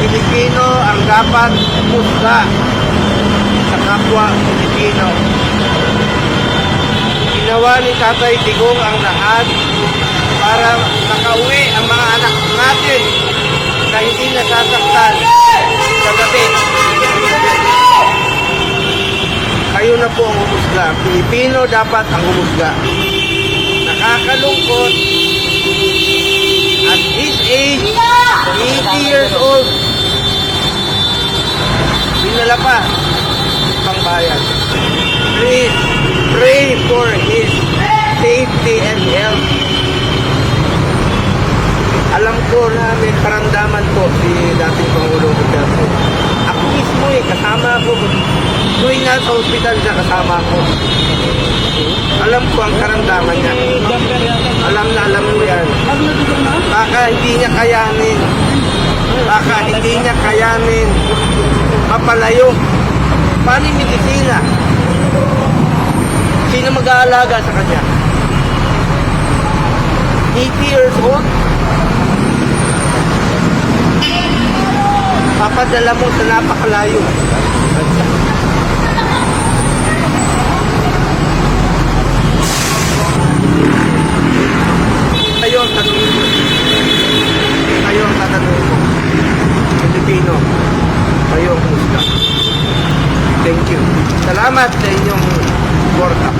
Pilipino ang dapat musga sa kapwa Pilipino. Ginawa ni Tatay Digong ang lahat para nakauwi ang mga anak natin na hindi nasasaktan sa gabi. Kayo na po ang humusga. Pilipino dapat ang humusga. Nakakalungkot at his age, 80 years old, dinala pa pang bayan. Please pray for his safety and health. Alam ko na may karamdaman po si dating Pangulong Duterte. Ako mismo eh, kasama ako. Tuwing nasa hospital siya, kasama ako. Alam ko ang karamdaman niya. Alam na alam mo yan. Baka hindi niya kayanin. Baka hindi niya kayanin. Mapalayo. Paano yung medisina? Sino mag-aalaga sa kanya? 80 years old? Papadala mo sa napakalayo. Kayo ang tanongin ko. Ang tatanungin ko. Pilipino. Musga. Thank you. Salamat sa inyong suporta.